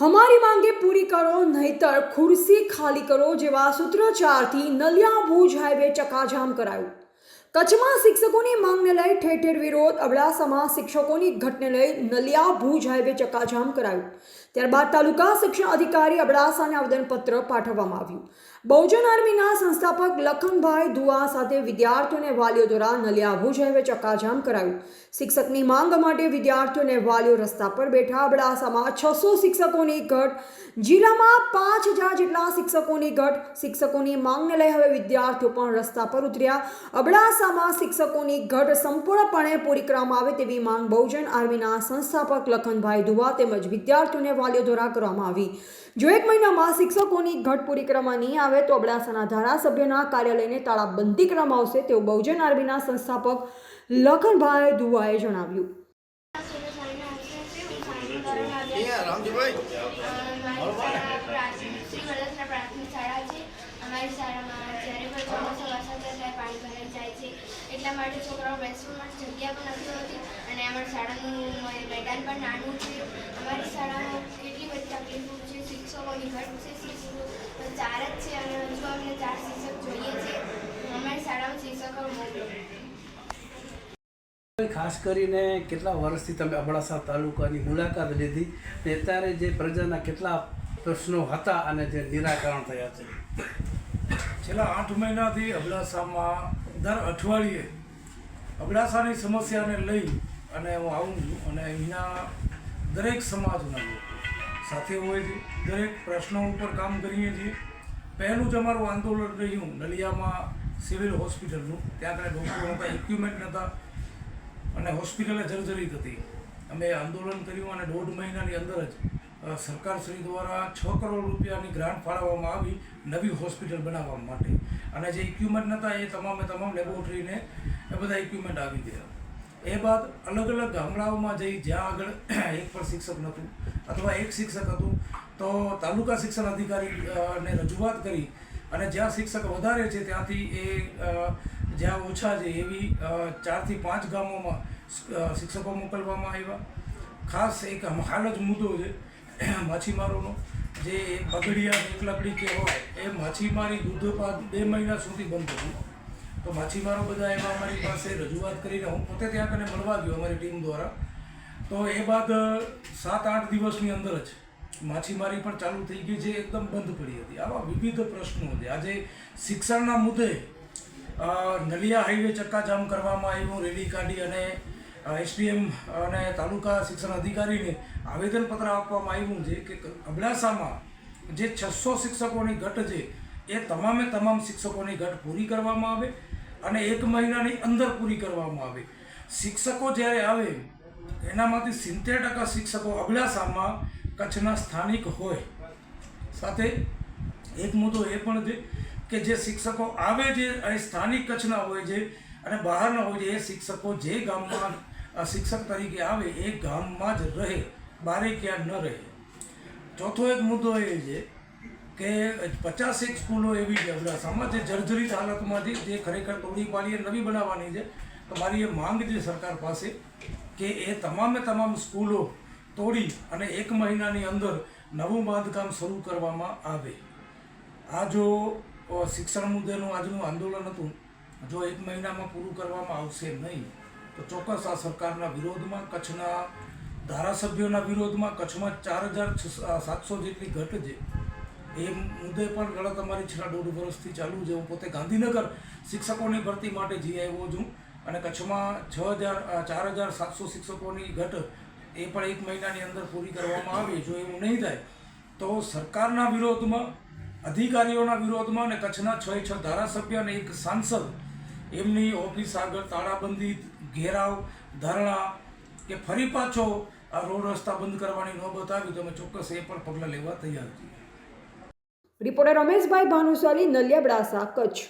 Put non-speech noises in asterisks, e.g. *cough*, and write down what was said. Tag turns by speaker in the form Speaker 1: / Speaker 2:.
Speaker 1: હમારી માંગે પૂરી કરો, નહીતર ખુરશી ખાલી કરો જેવા સૂત્રોચ્ચારથી નલિયા ભુજ હાઈવે ચકાજામ કરાયું. કચ્છમાં શિક્ષકોની માંગને લઈ ઠેર ઠેર વિરોધ, અબડાસામાં શિક્ષકોની ઘટને લઈ નલિયા ભુજ હાઈવે ચકાજામ કરાયું. ત્યારબાદ તાલુકા શિક્ષણ અધિકારી અબડાસાને આવેદનપત્ર પાઠવવામાં આવ્યું. બહુજન આર્મીના સંસ્થાપક લખનભાઈ દુઆ સાથે વિદ્યાર્થીઓને વાલીઓ દ્વારા નલિયા ભુજ હાઈવે ચકાજામ કરાયું. શિક્ષકની માંગ માટે વિદ્યાર્થીઓને વાલીઓ રસ્તા પર બેઠા અબડાસામાં છસો શિક્ષકોની ઘટ, જિલ્લામાં પાંચ હજાર જેટલા શિક્ષકોની ઘટ, શિક્ષકોની માંગને લઈ હવે વિદ્યાર્થીઓ પણ રસ્તા પર ઉતર્યા. અબડાસામાં શિક્ષકોની ઘટ સંપૂર્ણપણે પૂરી કરવામાં આવે તેવી માંગ બહુજન આર્મીના સંસ્થાપક લખનભાઈ દુવા તેમજ વિદ્યાર્થીઓને વાલીઓ દ્વારા કરવામાં આવી. જો એક મહિનામાં શિક્ષકોની ઘટ પૂરી કરવામાં આવે તો અબડાસાના ધારાસભ્યના કાર્યાલયને તાળાબંધી કરવામાં આવશે તેવું બહુજન આર્મીના સંસ્થાપક લખનભાઈ દુવાએ જણાવ્યું.
Speaker 2: અમારી શાળામાં જ્યારે પણ ચોમાસા વરસાદ થાય પાણી ભરાઈ જાય છે એટલા માટે છોકરાઓ બેસવા માટે જગ્યા પણ નથી હોતી અને અમારી શાળાનું મેદાન પણ નાનું છે અમારી શાળામાં કેટલી બધી તકલીફો છે શિક્ષકોની ઘટ છે શિક્ષકો ચાર જ છે અને હજુ અમને ચાર શિક્ષક જોઈએ છે અમારી શાળામાં શિક્ષકો મોકલો
Speaker 3: ખાસ કરીને કેટલા વર્ષથી તમે અબડાસા તાલુકાની મુલાકાત લીધી ને અત્યારે જે પ્રજાના કેટલા પ્રશ્નો હતા અને જે નિરાકરણ થયા છે?
Speaker 4: છેલ્લા આઠ મહિનાથી અબડાસામાં દર અઠવાડિયે અબડાસાની સમસ્યાને લઈ અને હું આવું છું અને અહીંના દરેક સમાજના લોકો સાથે હોય છે, દરેક પ્રશ્નો ઉપર કામ કરીએ છીએ. પહેલું જ અમારું આંદોલન રહ્યું નલિયામાં સિવિલ હોસ્પિટલનું. ત્યાં આગળ ડૉક્ટરો હતા ઇક્વિપમેન્ટ નહોતા. અને હોસ્પિટલે જર્જરિત હતી અમે આંદોલન કર્યું અને દોઢ મહિનાની અંદર જ સરકારશ્રી દ્વારા છ કરોડ રૂપિયાની ગ્રાન્ટ ફાળવવામાં આવી નવી હોસ્પિટલ બનાવવા માટે. અને જે ઇક્વિપમેન્ટ નહોતા એ તમામે તમામ લેબોરેટરીને એ બધા ઇક્વિપમેન્ટ આવી ગયા એ બાદ અલગ અલગ ગામડાઓમાં જઈ જ્યાં આગળ *clears throat* એક પણ શિક્ષક નહોતું, અથવા એક શિક્ષક હતું, તો તાલુકા શિક્ષણ અધિકારી ને રજૂઆત કરી અને જ્યાં શિક્ષક વધારે છે ત્યાંથી એ જ્યાં ઓછા છે એવી ચારથી પાંચ ગામોમાં શિક્ષકો મોકલવામાં આવ્યા. ખાસ એક હાલ જ મુદ્દો છે, માછીમારોનો. જે પગડિયા એકલકડી કે હોય, એ માછીમારી દૂધપાત બે મહિના સુધી બંધ હતું તો માછીમારો બધા એમાં અમારી પાસે રજૂઆત કરીને હું પોતે ત્યાં કને મળવા ગયો અમારી ટીમ દ્વારા. તો એ બાદ સાત આઠ દિવસની અંદર જ માછીમારી પણ ચાલુ થઈ ગઈ જે એકદમ બંધ પડી હતી. આવા વિવિધ પ્રશ્નો છે. આજે શિક્ષણના મુદ્દે નલિયા હાઈવે ચક્કાજામ કરવામાં આવ્યું. રેલી કાઢી અને એસડીએમ અને તાલુકા શિક્ષણ અધિકારીને આવેદનપત્ર આપવામાં આવ્યું છે કે અબડાસામાં જે છસો શિક્ષકોની ઘટ છે, એ તમામે તમામ શિક્ષકોની ઘટ પૂરી કરવામાં આવે અને એક મહિનાની અંદર પૂરી કરવામાં આવે. શિક્ષકો જ્યારે આવે, એનામાંથી સિત્તેર ટકા શિક્ષકો અબડાસામાં કચ્છના સ્થાનિક હોય. સાથે એક મુદ્દો એ પણ છે કે જે શિક્ષકો આવે છે એ સ્થાનિક કચ્છના હોય છે અને બહારના હોય છે, એ શિક્ષકો જે ગામમાં શિક્ષક તરીકે આવે એ ગામમાં જ રહે, બારે ક્યાં ન રહે. ચોથો એક મુદ્દો એ છે કે પચાસેક સ્કૂલો એવી છે અબડાસામાં જે જર્જરિત હાલતમાંથી જે ખરેખર તોડી પાડીએ નવી બનાવવાની છે. તો મારી એ માંગ છે સરકાર પાસે કે એ તમામે તમામ સ્કૂલો તોડી અને એક મહિનાની અંદર નવું બાંધકામ શરૂ કરવામાં આવે. આ જો શિક્ષણ મુદ્દેનું આજનું આંદોલન હતું, જો એક મહિનામાં પૂરું કરવામાં આવશે નહીં, તો ચોક્કસ આ સરકારના વિરોધમાં, કચ્છના ધારાસભ્યોના વિરોધમાં, કચ્છમાં ચાર હજાર સાતસો જેટલી ઘટ છે. એ મુદ્દે પણ લડત અમારી છેલ્લા દોઢ વર્ષથી ચાલુ છે. હું પોતે ગાંધીનગર શિક્ષકોની ભરતી માટે જઈ આવ્યો છું અને કચ્છમાં છ હજાર ચાર હજાર સાતસો શિક્ષકોની ઘટ એ પણ એક મહિનાની અંદર પૂરી કરવામાં આવે, જો એવું નહીં થાય, તો સરકારના વિરોધમાં, અધિકારીઓના વિરોધમાં અને કચ્છના છ છ ધારાસભ્ય અને એક સાંસદ એમની ઓફિસ આગળ તાળાબંધી, ઘેરાવ, ધરણા કે ફરી પાછો આ રોડ રસ્તા બંધ કરવાની નોબત આવી તો અમે ચોક્કસ એ પણ પગલાં લેવા તૈયાર છીએ.
Speaker 1: રિપોર્ટર રમેશભાઈ ભાનુશાલી, નલિયા અબડાસા કચ્છ.